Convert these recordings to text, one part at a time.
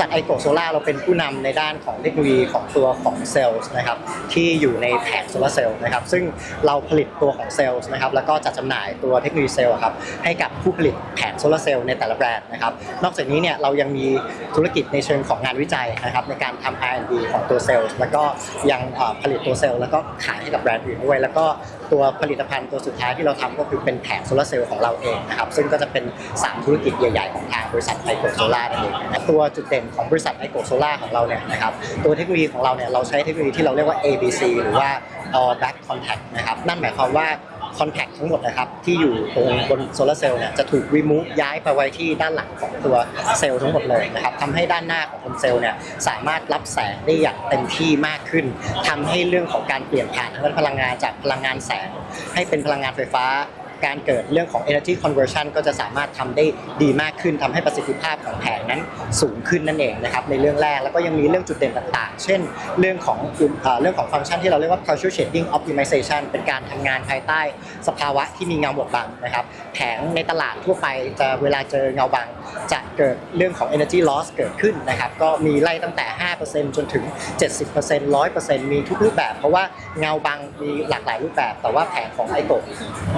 จากไอโกโซล่าเราเป็นผู้นำในด้านของเทคโนโลยีของตัวของเซลล์นะครับที่อยู่ในแผงโซลาร์เซลล์นะครับซึ่งเราผลิตตัวของเซลล์นะครับแล้วก็จัดจำหน่ายตัวเทคโนโลยีเซลล์ครับให้กับผู้ผลิตแผงโซลาร์เซลล์ในแต่ละแบรนด์นะครับนอกจากนี้เนี่ยเรายังมีธุรกิจในเชิงของงานวิจัยนะครับในการทำ R&D ของตัวเซลล์แล้วก็ยังผลิตตัวเซลล์แล้วก็ขายให้กับแบรนด์อื่นด้วย แล้วก็ ตัวผลิตภัณฑ์ตัวสุดท้ายที่เราทำก็คือเป็นแผงโซลาร์เซลล์ของเราเองนะครับซึ่งก็จะเป็น 3 ธุรกิจใหญ่ๆของทางบริษัทไอโกโซล่านั่นเองนะครับตัวจุดเด่นของบริษัทไอโกโซล่าของเราเนี่ยนะครับตัวเทคโนโลยีของเราเนี่ยเราใช้เทคโนโลยีที่เราเรียกว่า ABC หรือว่า all back contact นะครับนั่นหมายความว่า คอนแทคทั้งหมดนะครับ ที่อยู่ตรงบนโซลาร์เซลล์เนี่ยจะถูกวิมูฟย้ายไปไว้ที่ด้านหลังของตัวเซลล์ทั้งหมดเลยนะครับทำให้ด้านหน้าของบนเซลล์เนี่ยสามารถรับแสงได้อย่างเต็มที่มากขึ้นทำให้เรื่องของการเปลี่ยนผ่านทางด้านพลังงานจากพลังงานแสง ให้เป็นพลังงานไฟฟ้า การเกิดเรื่องของ energy conversion ก็จะสามารถทำได้ดีมากขึ้นทำให้ประสิทธิภาพของแผงนั้นสูงขึ้นนั่นเองนะครับในเรื่องแรกแล้วก็ยังมีเรื่องจุดเด่นต่างๆ เช่น เรื่องของเรื่องของฟังก์ชันที่เราเรียกว่า partial shading optimization เป็นการทำงานภายใต้สภาวะที่มีเงาบดบังนะครับแผงในตลาดทั่วไปจะเวลาเจอเงาบัง จะเกิดเรื่องของ energy loss เกิดขึ้นนะครับ ก็มีไล่ตั้งแต่ 5%จนถึง 70% 100%มีทุกรูปแบบ เพราะว่าเงาบังมีหลากหลายรูปแบบ แต่ว่าแผงของไอโก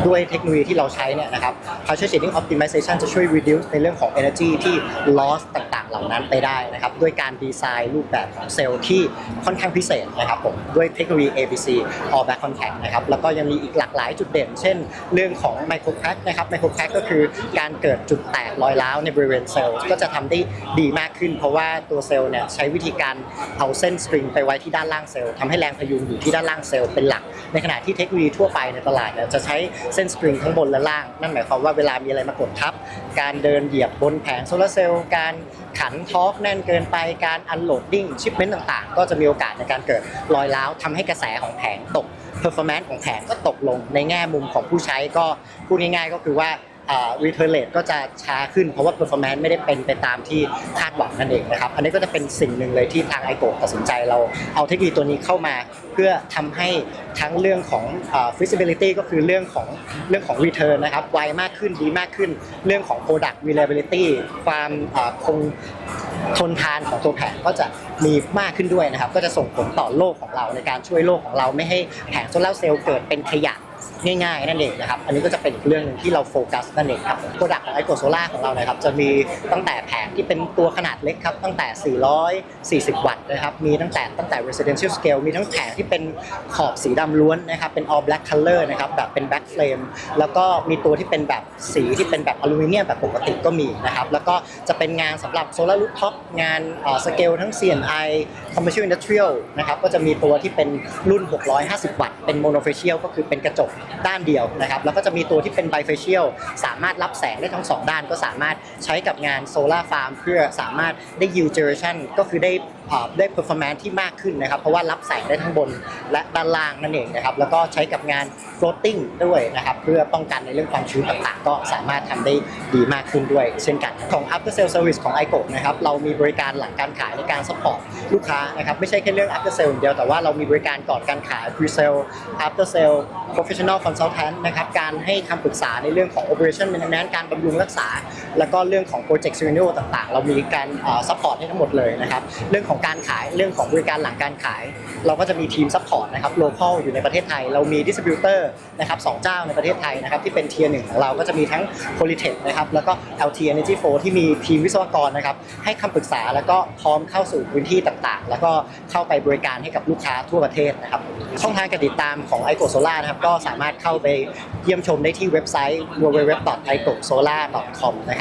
ด้วยเทคโนโลยีที่เราใช้เนี่ยนะครับ partial shading optimization จะช่วย reduce ในเรื่องของ energy ที่ loss ต่าง เหล่านั้นไปได้นะครับด้วยการดีไซน์รูปแบบของเซลล์ที่ค่อนข้างพิเศษนะครับผมด้วยเทคโนโลยี ABC all back contact นะครับแล้วก็ยังมีอีกหลากหลายจุดเด่น เช่น เรื่องของ micro crack นะครับ micro crack ก็คือการเกิดจุดแตกรอยร้าวในบริเวณเซลล์ก็จะทำได้ดีมากขึ้น เพราะว่าตัวเซลล์เนี่ยใช้วิธีการเอาเส้นสตริงไปไว้ที่ด้านล่างเซลล์ทำให้แรงพยุงอยู่ที่ด้านล่างเซลล์เป็นหลัก ในขณะที่เทคโนโลยีทั่วไปในตลาดเนี่ยจะใช้เส้นสตริงทั้งบนและล่าง นั่นหมายความว่าเวลามีอะไรมากดทับการเดินเหยียบบนแผงโซลาร์เซลล์การขันทอร์กแน่นเกินไปการอันโหลดดิ้งชิปเมนต์ต่างๆ ก็จะมีโอกาสในการเกิดรอยร้าวทำให้กระแสของแผงตกเพอร์ฟอร์แมนซ์ของแผงก็ตกลงในแง่มุมของผู้ใช้ก็พูดง่ายๆก็คือว่า รีเทอร์เลตก็จะช้าขึ้นเพราะว่าเ performance ไม่ได้เป็นไปตามที่คาดหวังนั่นเองนะครับอันนี้ก็จะเป็นสิ่งหนึ่งเลยที่ทางไอโกตัดสินใจเราเอาเทคโนโลยีตัวนี้เข้ามา เพื่อทำให้ทั้งเรื่องของอ่า feasibility ก็คือเรื่องของเรื่องของ return นะครับไวมากขึ้นดีมากขึ้น เรื่องของ product reliability ความคงทนทานของตัวแผงก็จะมีมากขึ้นด้วยนะครับ ก็จะส่งผลต่อโลกของเราในการช่วยโลกของเราไม่ให้แผงโซลาร์เซลล์เกิดเป็นขยะ ง่ายๆนั่นเองนะครับ อันนี้ก็จะเป็นอีกเรื่องหนึงที่เราโฟกัสนั่นเองครับโปรดักต์ของไอโกโซล่าของเรานะครับจะมีตั้งแต่แผงที่เป็นตัวขนาดเล็กครับตั้งแต่ 440 วัตต์นะครับมีตั้งแต่ตั้งแต่ residential scale มีทั้งแผงที่เป็นขอบสีดำล้วนนะครับเป็น all black color นะครับแบบเป็น back frame แล้วก็มีตัวที่เป็นแบบสีที่เป็นแบบอลูมิเนียมแบบปกติก็มีนะครับแล้วก็จะเป็นงานสำหรับโซลาร์รูฟท็อปงานสเกลทั้ง CNI commercial industrial นะครับก็จะมีตัวที่เป็นรุ่น 650 วัตต์เป็น monofacial ก็คือเป็นกระจกด้านเดียวนะครับแล้วก็จะมีตัวที่เป็น bifacial สามารถรับแสงได้ทั้งสองด้านก็สามารถใช้กับงานโซลาร์ฟาร์มเพื่อสามารถได้ยิ่ง duration ก็คือได้อ่าได้ performance ที่มากขึ้นนะครับ เพราะว่ารับแสงได้ทั้งบนและด้านล่างนั่นเองนะครับ แล้วก็ใช้กับงาน floating ด้วยนะครับ เพื่อป้องกันในเรื่องความชื้นต่างๆ ก็สามารถทำได้ดีมากขึ้นด้วย เช่นกันของ after sale service ของ i g o นะครับ เรามีบริการหลังการขายในการ support ลูกค้านะครับ ไม่ใช่แค่เรื่อง after sale อย่างเดียว แต่ว่าเรามีบริการก่อนการขาย pre sale after sale professional consultant นะครับ การให้คำปรึกษาในเรื่องของ operation management การบำรุงรักษา แล้วก็เรื่องของ project renewal ต่างๆ เรามีการเอ่อ support ให้ทั้งหมดเลยนะครับ เรื่องของการขายเรื่องของบริการหลังการขาย เราก็จะมีทีม support นะครับ local อยู่ในประเทศไทย เรามี distributor นะครับสองเจ้าในประเทศไทยนะครับที่เป็น tier หนึ่งของเราก็จะมีทั้ง Polytech นะครับแล้วก็ LT Energy 4ที่มีทีมวิศวกรนะครับให้คำปรึกษาแล้วก็พร้อมเข้าสู่พื้นที่ต่างๆ แล้วก็เข้าไปบริการให้กับลูกค้าทั่วประเทศนะครับช่องทางการติดตามของ i g o Solar นะครับก็สามารถเข้าไปเยี่ยมชมได้ที่เว็บไซต์ www.igosolar.com นะครับ